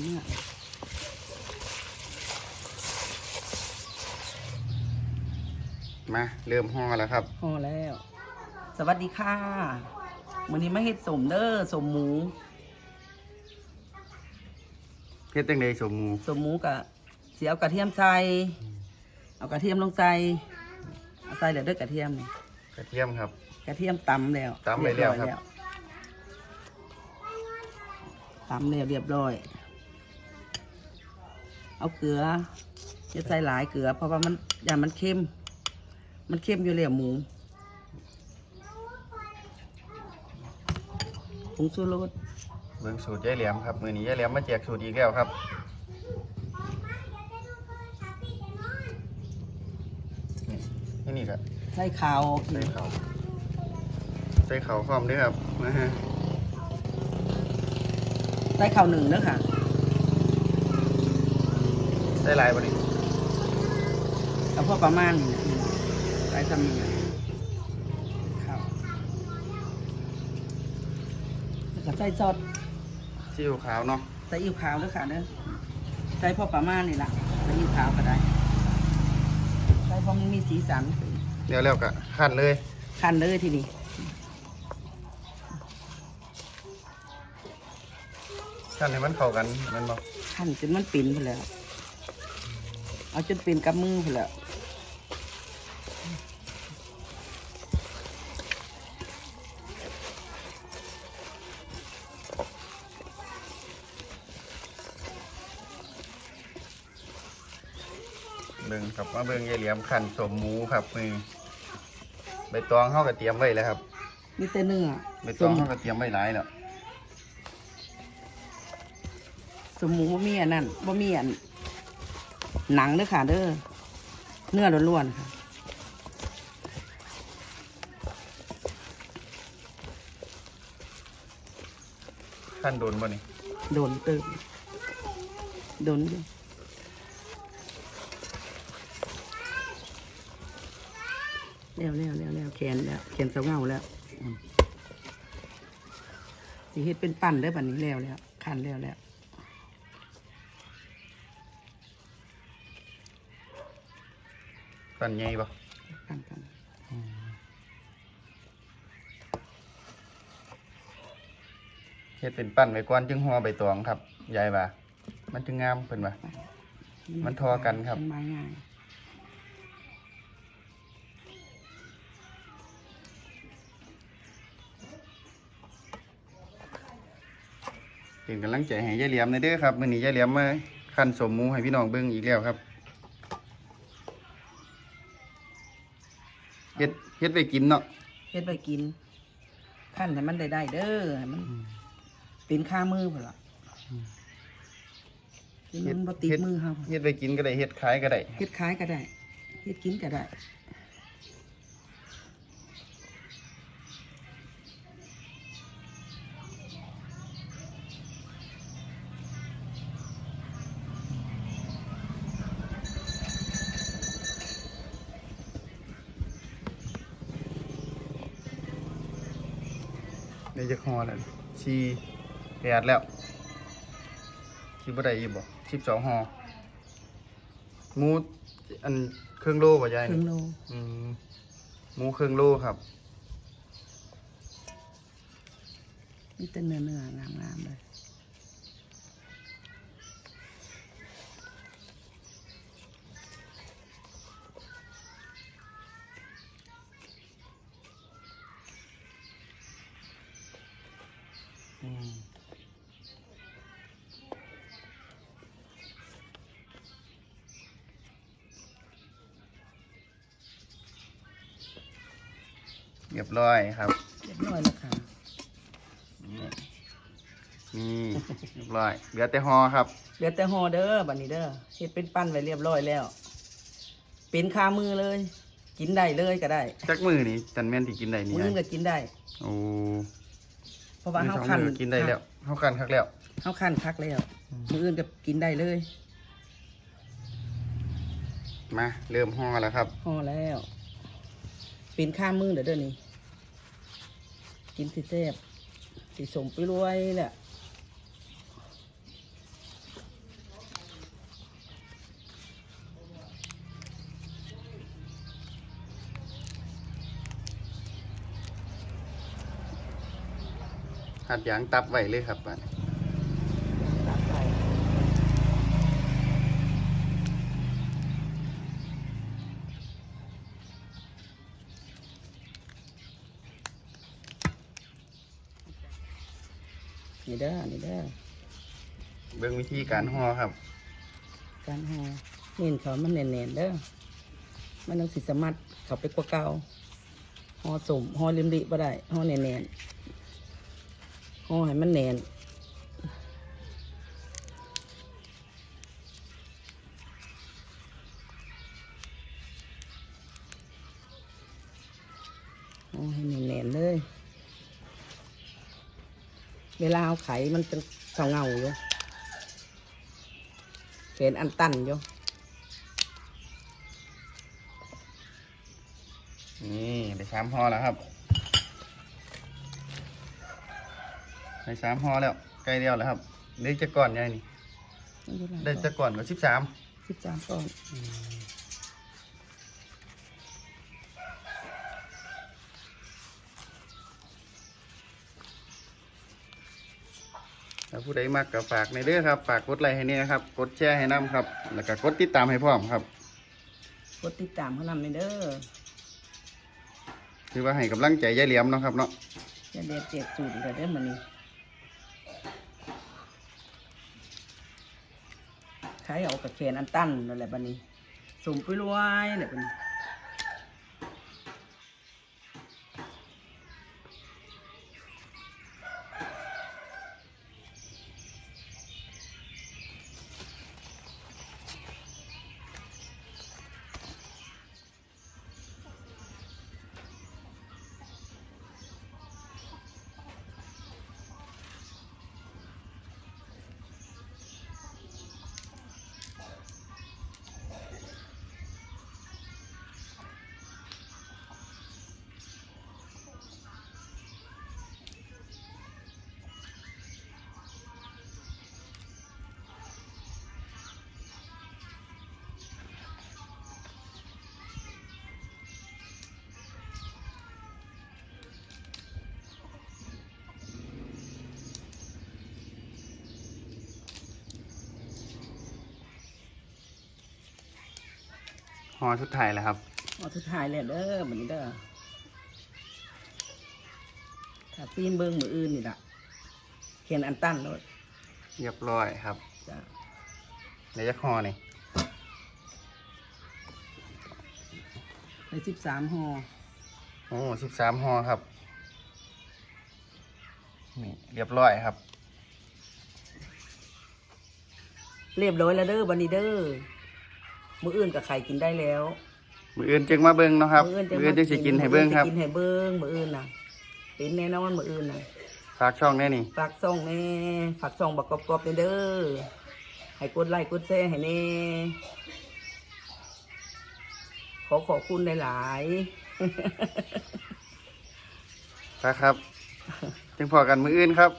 เนื้อมาเริ่มห่อแล้วครับพอแล้ว สวัสดีค่ะมื้อนี้มาเฮ็ดสมเด้อสมหมูเฮ็ดจังไดสมหมูสมหมูกะเสียเอากระเทียมใส่เอากระเทียมลงใส่เอาใส่แล้วเด้อกระเทียมนี่กระเทียมครับ กระเทียมตำแล้วตำไว้แล้วครับเยอยตำแล้วเรียบร้อย เอาเกลือจะใส่หลายเกลือ เพราะว่ามันอย่ามันเค็ม มันเค็มอยู่แล้วหมูผงชูรสเบิ่งสูตรยายแหลมครับ มื้อนี้ยายแหลมมาแจกสูตรอีกแล้วครับนี่นี่ก็ใส่ขาวใส่เขาวใส่เขาวพร้อมเด้วยครับนะฮะใส่ขาวหนึ่งเด้อค่ะ ใส่หลายบ่นี่เอาพอประมาณนี้นะใส่ทำนี่นะข้าวแล้วก็ใส่ซอสซีอิ๊วขาวเนาะใส่อิ๊วขาวด้วยค่ะเด้อใส่พอประมาณนี่ละใส่อิ๊วขาวก็ได้ใส่พอมันมีสีสันเดี๋ยวแล้วก็คั่นเลยคันเลยทีนี้คั่นให้มันเข้ากันแมันบ่คันจนมันปิ่นไปแล้ว เอาจนปิ่นกับมือไปแล้วเบิ่งครับมาเบิ่งยายแหลมคั่นสมหมูครับมือใบตองเฮาก็เตรียมไว้แล้วครับมีแต่เนื้อใบสตองมเฮาก็เตรียมไว้หลายแล้วสมหมูบ่มีอันนั้นบ่มีอัน หนังเด้อค่ะ เด้อเนื้อล้วนๆค่ะคั่นโดนบ่นี่โดนเติมโดนอยู่แล้วแล้วแล้วแล้วแขนแล้วแขนเสาเงาแล้วอืมสีเฮ็ดเป็นปั่นได้อบัดนี้แล้วแล้วคันแล้วแล้ว คั่นใหญ่บ่ปั่นปั่นเฮ็ดเป็นปั้นไว้ก่อนจึงห่อใบตองครับยายว่ามันจึงงามเพิ่นว่ามันทอกันครับมันมาง่ายเป็นกำลังใจให้ยายเหลียมในอยเด้อครับมื้อนี้ยายเหลียมมาคั่นสมหมูให้พี่น้องเบิ่งอีกแล้วครับ เฮ็ดเฮ็ดไว้กินเนาะเฮ็ดไปกินขั้นให้มันได้ได้เด้อให้มัน เป็นข้ามือพุ่นล่ะที่มันบ่ติดมือเฮาเฮ็ดไว้กินก็ได้เฮ็ดขายก็ได้เฮ็ดขายก็ได้เฮ็ดกินก็ได้ ในจักห่อแล้วชีแปดแล้วคิดบ่ได้อีกบ่12ห่อหมูอันครึ่งโลบ่ยายครึ่นี่งโลอืมหมูครึ่งโลครับ มีแต่เนื้อเนื้องามๆเลย เรียบร้อยครับ เรียบร้อยแล้วค่ะนี่นี่เรียบร้อย เหลือแต่ห่อครับ เหลือแต่ห่อเด้อบัดนี้เด้อเฮ็ดเป็นปั้นไว้เรียบร้อยแล้ว เป็นข้ามือเลย กินได้เลยก็ได้ จักมือนี่จันแม่นที่กินได้นี่มื้อนึงไงก็กินได้ โอ้เพ ราะว่ามีเฮาสองคั้นมือกินได้แล้วเฮาคันคักแล้วเฮาคั้นคักแล้วมื้ออื่นก็กินได้เลย มาเริ่มห่อแล้วครับห่อแล้วเป็นข้ามือเด้อเด้อนี่กินสิแซ่บสิสมไปรวยแหละ หัดยางตับไว้เลยครับบัดนี้ตัดไปนี่เด้อนี่เด้อเบิ่งวิธีการห่อครับ การห่อเน้นเขามันแน่นๆเด้อมันต้องสิสมัดเขาไปกว่าเก่าห่อสมห่อลิมริบ่ได้ห่อแน่นๆ ห่อให้มันแน่นห่อให้แน่นเลย เวลาเอาไขมันเป็นเสาเงาอยู่เห็นอันตันอยู่นี่ได้สามห่อแล้วครับ ได้สามห่อแล้วใกล้เดียวแล้วครับได้จะก่อนยายนี่ได้จะก่อนกับสิบสามสิบสามก้อนถ้าผู้ใดมักก็ฝากในเด้อครับ ฝากกดไลค์ให้นี่นะครับ กดแชร์ให้นํครับ แล้วก็กดติดตามให้พร้อมครับ กดติดตามเขานำในเด้อคือว่าให้กำลังใจยายเหลี่ยมเนาะครับเนาะจะเด็ดเจ็ดสูตรอีกแล้วเด้อมันนี่ ใช้เอากระเคนอันตั้นนั่นแหละบันนี้สุ่มไปรวยเนี่ยบันนี้ ห่อชุดไทายแล้วครับเอาสุดท้ายแล้วเด้อบันนี้เด้อถ้าซีนเบิ้งมืออื่นนี่ละแขนอันตันเลยเรียบร้อยครับจ้ะในยักห่อนี่ในสิบสามห่อโอ้สิบสามห่อครับนี่เรียบร้อยครับ เรียบร้อยแล้วเด้อบันนี้เด้อ มืออื่นกับไข่กินได้แล้วมืออื่นจึงมาเบิ้งเนาะครับมื้มืออื่นจึงสิกินให้เบิ้งครับ มื้ออื่นสิกินให้เบิ้งมืออื่นน่ะ เป็นแน่นอนมืออื่นน่ะ ฝากช่องแน่นี่ ฝากส่องแน่ฝากส่องบักกรอบๆเด้อให้กดไลค์กดแชร์ให้แน่ขอขอบคุณหลายๆฝากครับ จึงพอกันมืออื่นครับ